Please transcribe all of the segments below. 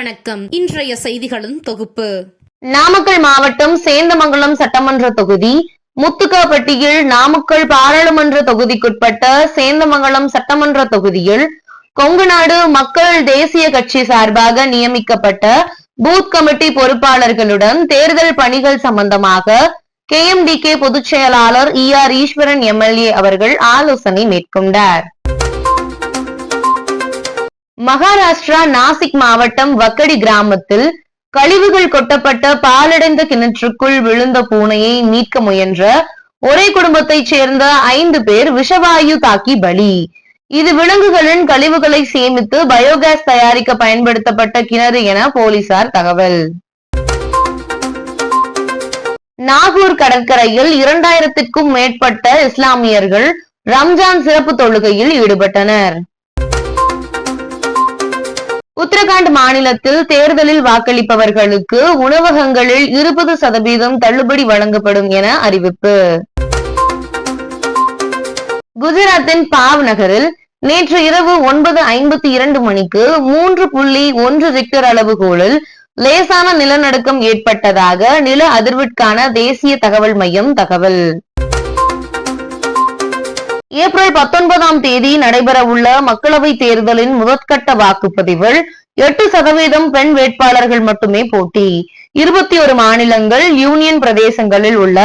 வணக்கம். இன்றைய செய்திகளின் தொகுப்பு. நாமக்கல் மாவட்டம் சேந்தமங்கலம் சட்டமன்ற தொகுதி முத்துக்காப்பட்டியில் நாமக்கல் பாராளுமன்ற தொகுதிக்குட்பட்ட சேந்தமங்கலம் சட்டமன்ற தொகுதியில் கொங்குநாடு மக்கள் தேசிய கட்சி சார்பாக நியமிக்கப்பட்ட பூத் கமிட்டி பொறுப்பாளர்களுடன் தேர்தல் பணிகள் சம்பந்தமாக கே எம் டி கே பொதுச் செயலாளர் இ ஆர் ஈஸ்வரன் எம்எல்ஏ அவர்கள் ஆலோசனை மேற்கொண்டார். மகாராஷ்டிரா நாசிக் மாவட்டம் வக்கடி கிராமத்தில் கழிவுகள் கொட்டப்பட்ட பாலடைந்த கிணற்றுக்குள் விழுந்த பூனையை மீட்க முயன்ற ஒரே குடும்பத்தைச் சேர்ந்த ஐந்து பேர் விஷவாயு தாக்கி பலி. இது விலங்குகளின் கழிவுகளை சேமித்து பயோகேஸ் தயாரிக்க பயன்படுத்தப்பட்ட கிணறு என போலீசார் தகவல். நாகூர் கடற்கரையில் இரண்டாயிரத்திற்கும் மேற்பட்ட இஸ்லாமியர்கள் ரம்ஜான் சிறப்பு தொழுகையில் ஈடுபட்டனர். உத்தரகாண்ட் மாநிலத்தில் தேர்தலில் வாக்களிப்பவர்களுக்கு உணவகங்களில் இருபது சதவீதம் தள்ளுபடி வழங்கப்படும் என அறிவிப்பு. குஜராத்தின் பாவ் நகரில் நேற்று இரவு ஒன்பது ஐம்பத்தி இரண்டு மணிக்கு மூன்று புள்ளி ஒன்று ரிக்டர் அளவுகோலில் லேசான நிலநடுக்கம் ஏற்பட்டதாக நில அதிர்விற்கான தேசிய தகவல் மையம் தகவல். ஏப்ரல் பத்தொன்பதாம் தேதி நடைபெறவுள்ள மக்களவைத் தேர்தலின் முதற்கட்ட வாக்குப்பதிவில் எட்டு சதவீதம் பெண் வேட்பாளர்கள் மட்டுமே போட்டி. இருபத்தி ஒரு மாநிலங்கள் யூனியன் பிரதேசங்களில் உள்ள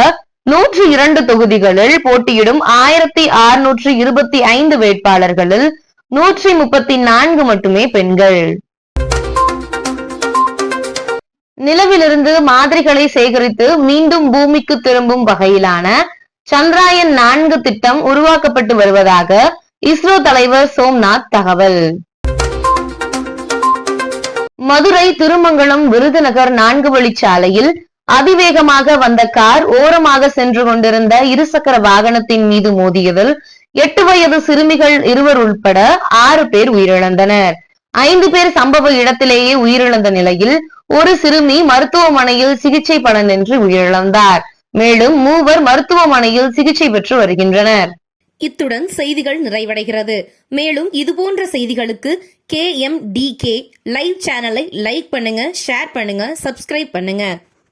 நூற்றி இரண்டு தொகுதிகளில் போட்டியிடும் ஆயிரத்தி அறுநூற்றி இருபத்தி ஐந்து வேட்பாளர்களில் நூற்றி முப்பத்தி நான்கு மட்டுமே பெண்கள். நிலவிலிருந்து மாதிரிகளை சேகரித்து மீண்டும் பூமிக்கு திரும்பும் வகையிலான சந்திராயன் நான்கு திட்டம் உருவாக்கப்பட்டு வருவதாக இஸ்ரோ தலைவர் சோம்நாத் தகவல். மதுரை திருமங்கலம் விருதுநகர் நான்கு வழிச்சாலையில் அதிவேகமாக வந்த கார் ஓரமாக சென்று கொண்டிருந்த இருசக்கர வாகனத்தின் மீது மோதியதில் எட்டு வயது சிறுமிகள் இருவர் உட்பட ஆறு பேர் உயிரிழந்தனர். ஐந்து பேர் சம்பவ இடத்திலேயே உயிரிழந்த நிலையில் ஒரு சிறுமி மருத்துவமனையில் சிகிச்சை பலனின்றி உயிரிழந்தார். மேலும் மூவர் மருத்துவமனையில் சிகிச்சை பெற்று வருகின்றனர். இத்துடன் செய்திகள் நிறைவடைகிறது. மேலும் இதுபோன்ற செய்திகளுக்கு K M D K live சேனலை லைக் பண்ணுங்க ஷேர் பண்ணுங்க சப்ஸ்கிரைப் பண்ணுங்க.